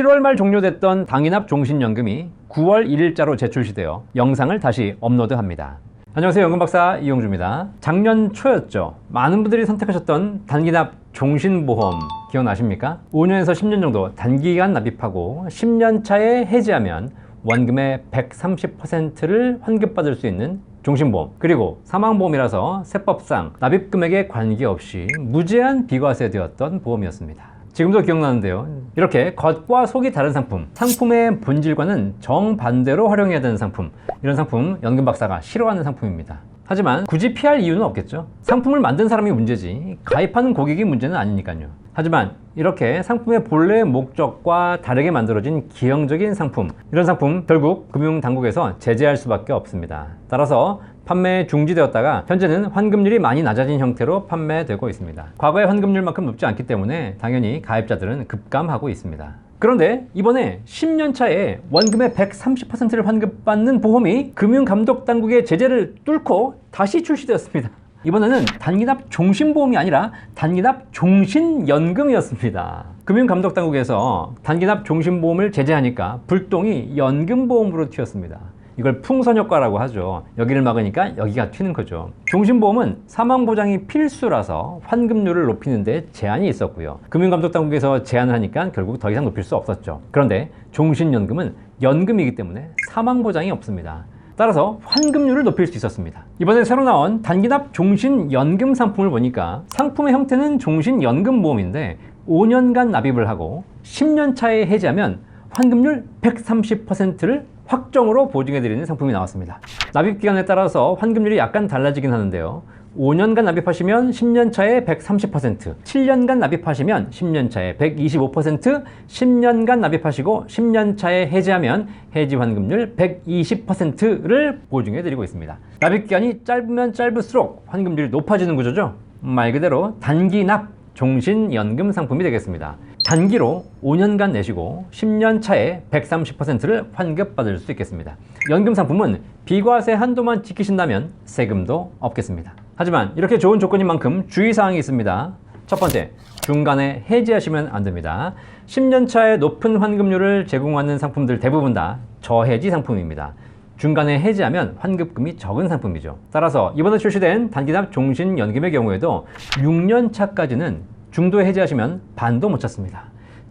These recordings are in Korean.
7월 말 종료됐던 당인합 종신연금이 9월 1일자로 재출시되어 영상을 다시 업로드합니다. 안녕하세요. 연금박사 이용주입니다. 작년 초였죠. 많은 분들이 선택하셨던 단기납 종신보험 기억나십니까? 5년에서 10년 정도 단기간 납입하고 10년 차에 해지하면 원금의 130%를 환급받을 수 있는 종신보험 그리고 사망보험이라서 세법상 납입금액에 관계없이 무제한 비과세 되었던 보험이었습니다. 지금도 기억나는데요. 이렇게 겉과 속이 다른 상품, 상품의 본질과는 정반대로 활용해야 되는 상품, 이런 상품 연금 박사가 싫어하는 상품입니다. 하지만 굳이 피할 이유는 없겠죠. 상품을 만든 사람이 문제지 가입하는 고객이 문제는 아니니까요. 하지만 이렇게 상품의 본래 목적과 다르게 만들어진 기형적인 상품, 이런 상품 결국 금융당국에서 제재할 수밖에 없습니다. 따라서 판매 중지되었다가 현재는 환급률이 많이 낮아진 형태로 판매되고 있습니다. 과거의 환급률만큼 높지 않기 때문에 당연히 가입자들은 급감하고 있습니다. 그런데 이번에 10년 차에 원금의 130%를 환급받는 보험이 금융감독당국의 제재를 뚫고 다시 출시되었습니다. 이번에는 단기납 종신보험이 아니라 단기납 종신연금이었습니다. 금융감독당국에서 단기납 종신보험을 제재하니까 불똥이 연금보험으로 튀었습니다. 이걸 풍선 효과라고 하죠. 여기를 막으니까 여기가 튀는 거죠. 종신보험은 사망보장이 필수라서 환급률을 높이는데 제한이 있었고요. 금융감독당국에서 제한을 하니까 결국 더 이상 높일 수 없었죠. 그런데 종신연금은 연금이기 때문에 사망보장이 없습니다. 따라서 환급률을 높일 수 있었습니다. 이번에 새로 나온 단기납 종신연금 상품을 보니까 상품의 형태는 종신연금보험인데 5년간 납입을 하고 10년 차에 해지하면 환급률 130%를 확정으로 보증해드리는 상품이 나왔습니다. 납입 기간에 따라서 환급률이 약간 달라지긴 하는데요. 5년간 납입하시면 10년 차에 130%, 7년간 납입하시면 10년 차에 125%, 10년간 납입하시고 10년 차에 해지하면 해지 환급률 120%를 보증해 드리고 있습니다. 납입 기간이 짧으면 짧을수록 환급률이 높아지는 구조죠. 말 그대로 단기 납 종신연금 상품이 되겠습니다. 단기로 5년간 내시고 10년 차에 130%를 환급받을 수 있겠습니다. 연금 상품은 비과세 한도만 지키신다면 세금도 없겠습니다. 하지만 이렇게 좋은 조건인 만큼 주의사항이 있습니다. 첫 번째, 중간에 해지하시면 안 됩니다. 10년 차에 높은 환급률을 제공하는 상품들 대부분 다 저해지 상품입니다. 중간에 해지하면 환급금이 적은 상품이죠. 따라서 이번에 출시된 단기납 종신연금의 경우에도 6년 차까지는 중도 해지하시면 반도 못 찾습니다.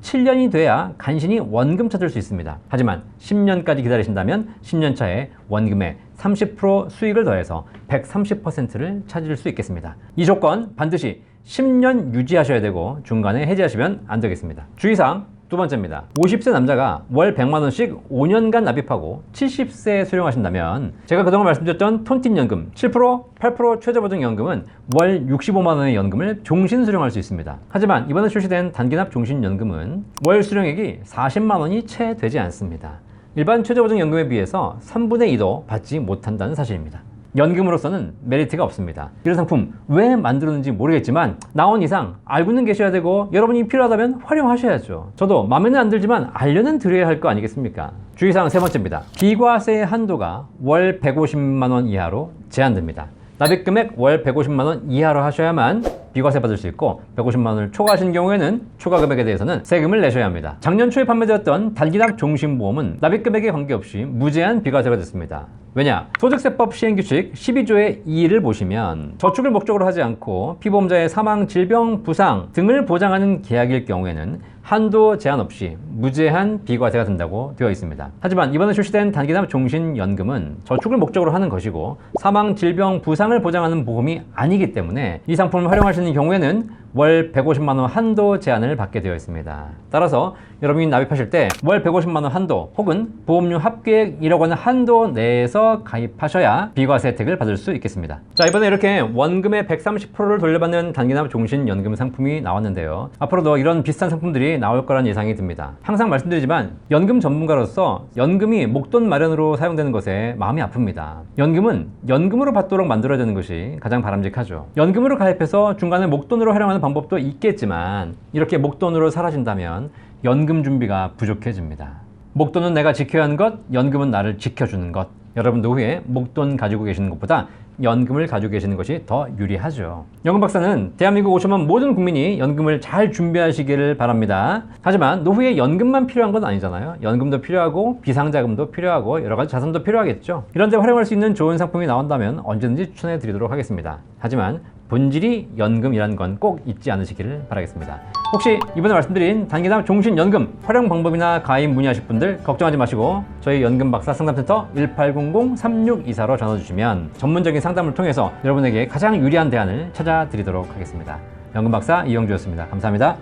7년이 돼야 간신히 원금 찾을 수 있습니다. 하지만 10년까지 기다리신다면 10년 차에 원금의 30% 수익을 더해서 130%를 찾을 수 있겠습니다. 이 조건 반드시 10년 유지하셔야 되고 중간에 해지하시면 안 되겠습니다. 주의사항 두 번째입니다. 50세 남자가 월 100만원씩 5년간 납입하고 70세에 수령하신다면 제가 그동안 말씀드렸던 톤틴연금 7%, 8% 최저보증연금은 월 65만원의 연금을 종신 수령할 수 있습니다. 하지만 이번에 출시된 단기납 종신연금은 월 수령액이 40만원이 채 되지 않습니다. 일반 최저보증연금에 비해서 3분의 2도 받지 못한다는 사실입니다. 연금으로서는 메리트가 없습니다. 이런 상품 왜 만들었는지 모르겠지만 나온 이상 알고는 계셔야 되고 여러분이 필요하다면 활용하셔야죠. 저도 마음에는 안 들지만 알려는 드려야 할 거 아니겠습니까? 주의사항 세 번째입니다. 비과세 한도가 월 150만 원 이하로 제한됩니다. 납입 금액 월 150만 원 이하로 하셔야만 비과세 받을 수 있고 150만 원을 초과하신 경우에는 초과 금액에 대해서는 세금을 내셔야 합니다. 작년 초에 판매되었던 단기납 종신보험은 납입 금액에 관계없이 무제한 비과세가 됐습니다. 왜냐? 소득세법 시행규칙 12조의 2를 보시면 저축을 목적으로 하지 않고 피보험자의 사망, 질병, 부상 등을 보장하는 계약일 경우에는 한도 제한 없이 무제한 비과세가 된다고 되어 있습니다. 하지만 이번에 출시된 단기납 종신연금은 저축을 목적으로 하는 것이고 사망, 질병, 부상을 보장하는 보험이 아니기 때문에 이 상품을 활용하시는 경우에는 월 150만 원 한도 제한을 받게 되어 있습니다. 따라서 여러분이 납입하실 때 월 150만 원 한도 혹은 보험료 합계액 1억 원 한도 내에서 가입하셔야 비과세 혜택을 받을 수 있겠습니다. 자 이번에 이렇게 원금의 130%를 돌려받는 단기납 종신연금 상품이 나왔는데요. 앞으로도 이런 비슷한 상품들이 나올 거란 예상이 듭니다. 항상 말씀드리지만 연금 전문가로서 연금이 목돈 마련으로 사용되는 것에 마음이 아픕니다. 연금은 연금으로 받도록 만들어야 되는 것이 가장 바람직하죠. 연금으로 가입해서 중간에 목돈으로 활용하는 방법도 있겠지만 이렇게 목돈으로 사라진다면 연금 준비가 부족해집니다. 목돈은 내가 지켜야 하는 것, 연금은 나를 지켜주는 것. 여러분 노후에 목돈 가지고 계시는 것보다 연금을 가지고 계시는 것이 더 유리하죠. 연금 박사는 대한민국 5천만 모든 국민이 연금을 잘 준비하시기를 바랍니다. 하지만 노후에 연금만 필요한 건 아니잖아요. 연금도 필요하고 비상자금도 필요하고 여러 가지 자산도 필요하겠죠. 이런 데 활용할 수 있는 좋은 상품이 나온다면 언제든지 추천해 드리도록 하겠습니다. 하지만 본질이 연금이란 건꼭 잊지 않으시기를 바라겠습니다. 혹시 이번에 말씀드린 단기납 종신연금 활용 방법이나 가입 문의하실 분들 걱정하지 마시고 저희 연금 박사 상담센터 1800-3624로 전화 주시면 전문적인 상담을 통해서 여러분에게 가장 유리한 대안을 찾아드리도록 하겠습니다. 연금 박사 이영주였습니다. 감사합니다.